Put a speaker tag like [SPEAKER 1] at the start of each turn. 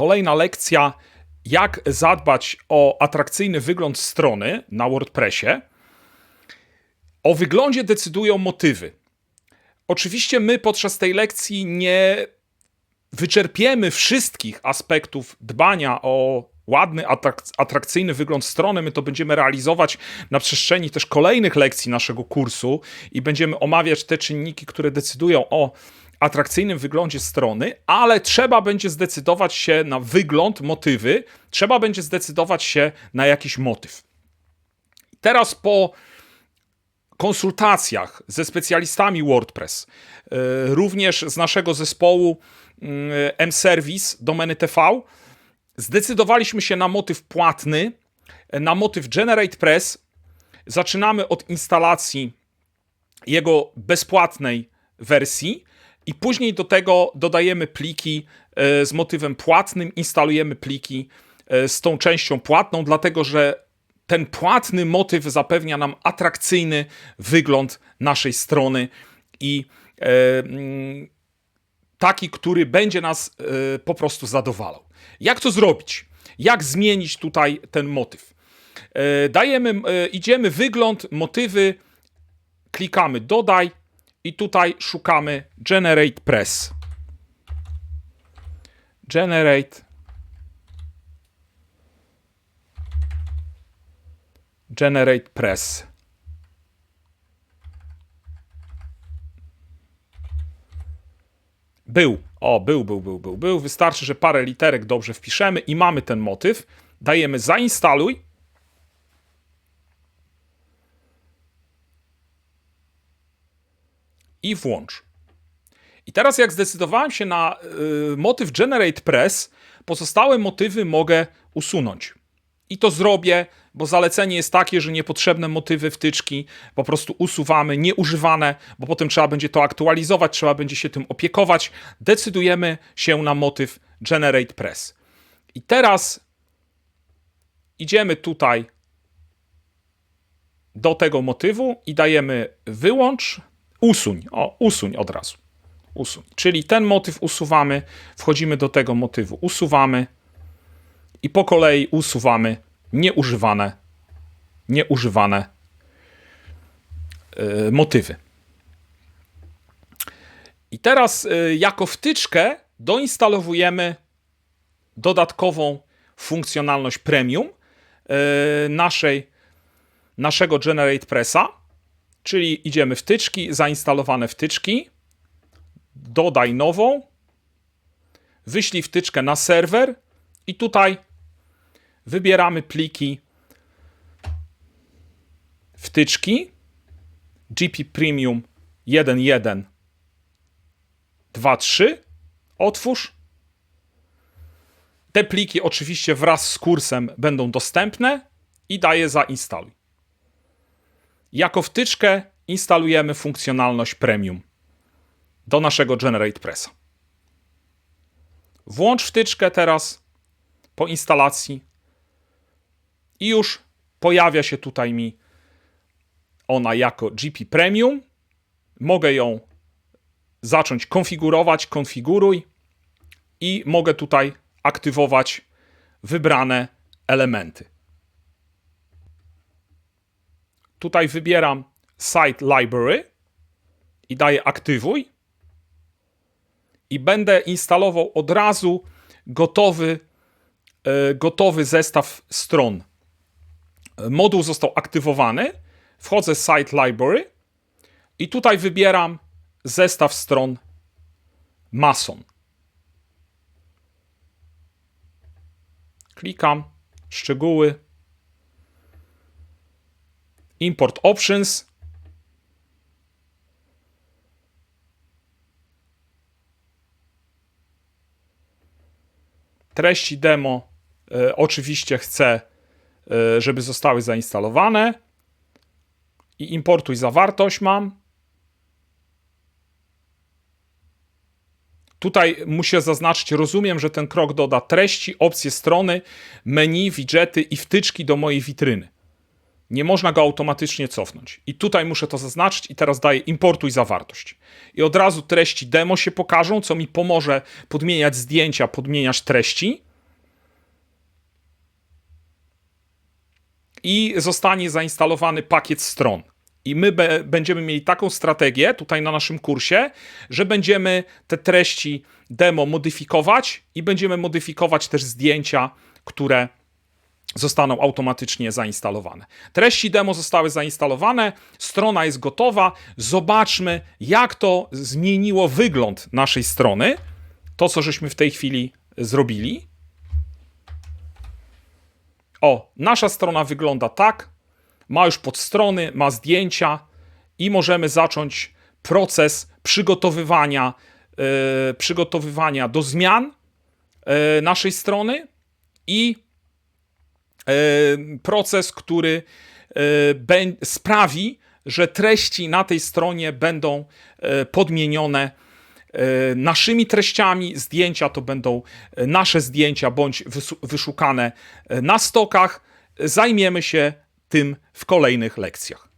[SPEAKER 1] Kolejna lekcja, jak zadbać o atrakcyjny wygląd strony na WordPressie. O wyglądzie decydują motywy. Oczywiście my podczas tej lekcji nie wyczerpiemy wszystkich aspektów dbania o ładny, atrak- atrakcyjny wygląd strony. My to będziemy realizować na przestrzeni też kolejnych lekcji naszego kursu i będziemy omawiać te czynniki, które decydują o atrakcyjnym wyglądzie strony, ale trzeba będzie zdecydować się na wygląd, motywy, trzeba będzie zdecydować się na jakiś motyw. Teraz po konsultacjach ze specjalistami WordPress, yy, również z naszego zespołu M-Service domeny TV, zdecydowaliśmy się na motyw płatny, na motyw Generate Press. Zaczynamy od instalacji jego bezpłatnej wersji i później do tego dodajemy pliki e, z motywem płatnym, instalujemy pliki e, z tą częścią płatną, dlatego że ten płatny motyw zapewnia nam atrakcyjny wygląd naszej strony i e, mm, taki, który będzie nas po prostu zadowalał. Jak to zrobić? Jak zmienić tutaj ten motyw? Dajemy, idziemy wygląd, motywy, klikamy dodaj i tutaj szukamy generate press. Generate generate press. Był. O, był, był, był, był, był. Wystarczy, że parę literek dobrze wpiszemy i mamy ten motyw. Dajemy zainstaluj. I włącz. I teraz jak zdecydowałem się na y, motyw Generate Press, pozostałe motywy mogę usunąć. I to zrobię, bo zalecenie jest takie, że niepotrzebne motywy, wtyczki po prostu usuwamy, nieużywane, bo potem trzeba będzie to aktualizować, trzeba będzie się tym opiekować. Decydujemy się na motyw Generate Press. I teraz idziemy tutaj do tego motywu i dajemy wyłącz, usuń. O, usuń od razu. Usuń. Czyli ten motyw usuwamy, wchodzimy do tego motywu, usuwamy i po kolei usuwamy nieużywane, nieużywane yy, motywy. I teraz yy, jako wtyczkę doinstalowujemy dodatkową funkcjonalność premium yy, naszej, naszego Generate Pressa, czyli idziemy wtyczki, zainstalowane wtyczki, dodaj nową, wyślij wtyczkę na serwer. I tutaj wybieramy pliki wtyczki. GP Premium 1.1 2.3 otwórz. Te pliki oczywiście wraz z kursem będą dostępne. I daję zainstaluj. Jako wtyczkę instalujemy funkcjonalność premium do naszego Generate Pressa. Włącz wtyczkę teraz po instalacji i już pojawia się tutaj mi ona jako GP Premium. Mogę ją zacząć konfigurować, konfiguruj i mogę tutaj aktywować wybrane elementy. Tutaj wybieram Site Library i daję aktywuj i będę instalował od razu gotowy, e, gotowy zestaw stron. Moduł został aktywowany. Wchodzę w Site Library i tutaj wybieram zestaw stron Mason. Klikam, szczegóły, import options. Treści demo e, oczywiście chcę, e, żeby zostały zainstalowane. I importuj zawartość mam. Tutaj muszę zaznaczyć, rozumiem, że ten krok doda treści, opcje strony, menu, widgety i wtyczki do mojej witryny nie można go automatycznie cofnąć. I tutaj muszę to zaznaczyć i teraz daję importuj zawartość. I od razu treści demo się pokażą, co mi pomoże podmieniać zdjęcia, podmieniać treści. I zostanie zainstalowany pakiet stron. I my be, będziemy mieli taką strategię tutaj na naszym kursie, że będziemy te treści demo modyfikować i będziemy modyfikować też zdjęcia, które zostaną automatycznie zainstalowane. Treści demo zostały zainstalowane, strona jest gotowa. Zobaczmy, jak to zmieniło wygląd naszej strony. To, co żeśmy w tej chwili zrobili. O, nasza strona wygląda tak. Ma już podstrony, ma zdjęcia i możemy zacząć proces przygotowywania, e, przygotowywania do zmian e, naszej strony i proces, który e, sprawi, że treści na tej stronie będą e, podmienione e, naszymi treściami. Zdjęcia to będą e, nasze zdjęcia bądź wyszukane e, na stokach. Zajmiemy się tym w kolejnych lekcjach.